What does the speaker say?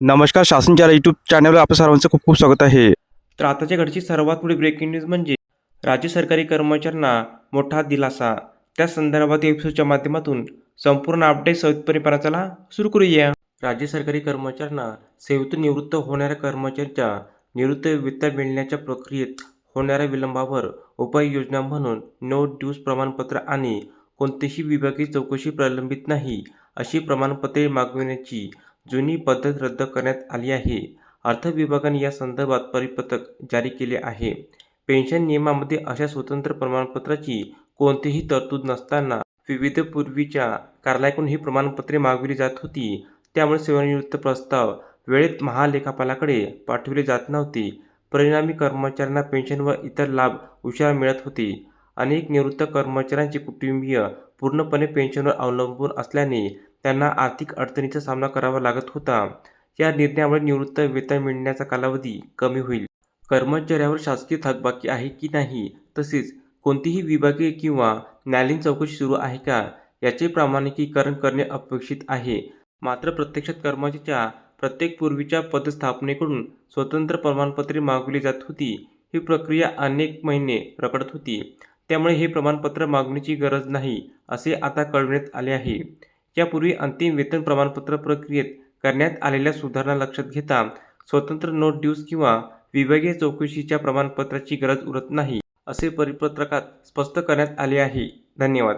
नमस्कार शासनच्या यूट्यूब चॅनलवर आपल्या सर्वांचं खूप खूप स्वागत आहे. तर आताच्या घडची सर्वात मोठी ब्रेकिंग न्यूज म्हणजे राज्य सरकारी कर्मचाऱ्यांना मोठा दिलासा. त्या संदर्भात एपिसोडच्या माध्यमातून संपूर्ण अपडेट सवितपणे चला सुरू करूया. राज्य सरकारी कर्मचाऱ्यांना सेवेतून निवृत्त होणाऱ्या कर्मचाऱ्यांच्या निवृत्त वित्त मिळण्याच्या प्रक्रियेत होणाऱ्या विलंबावर उपाययोजना म्हणून नो ड्यूज प्रमाणपत्र आणि कोणतीही विभागीय चौकशी प्रलंबित नाही अशी प्रमाणपत्रे मागविण्याची जुनी पद्धत रद्द करण्यात आली आहे. अर्थ विभागाने या संदर्भात परिपत्रक जारी केले आहे. पेन्शन नियमामध्ये अशा स्वतंत्र प्रमाणपत्राची कोणतीही तरतूद नसताना विविध पूर्वीच्या कार्यालयाकडून ही प्रमाणपत्रे मागविली जात होती. त्यामुळे सेवानिवृत्त प्रस्ताव वेळेत महालेखापालाकडे पाठविले जात नव्हते. परिणामी कर्मचाऱ्यांना पेन्शन व इतर लाभ उशिरा मिळत होते. अनेक निवृत्त कर्मचाऱ्यांचे कुटुंबीय पूर्णपणे पेन्शनवर अवलंबून असल्याने त्यांना आर्थिक अडचणीचा सामना करावा लागत होता. या निर्णयामुळे निवृत्त वेतन मिळण्याचा कालावधी कमी होईल. कर्मचाऱ्यावर शासकीय थकबाकी आहे की नाही तसेच कोणतीही विभागीय किंवा न्यायालयीन चौकशी सुरू आहे का याचे प्रामाणिकीकरण करणे अपेक्षित आहे. मात्र प्रत्यक्षात कर्मचाऱ्याच्या प्रत्येक पूर्वीच्या पदस्थापनेकडून स्वतंत्र प्रमाणपत्रे मागवली जात होती. ही प्रक्रिया अनेक महिने रखडत होती. त्यामुळे हे प्रमाणपत्र मागण्याची गरज नाही असे आता कळविण्यात आले आहे. यापूर्वी अंतिम वेतन प्रमाणपत्र प्रक्रियेत करण्यात आलेल्या सुधारणा लक्षात घेता स्वतंत्र नोट ड्यूज किंवा विभागीय चौकशीच्या प्रमाणपत्राची गरज उरत नाही असे परिपत्रकात स्पष्ट करण्यात आले आहे. धन्यवाद.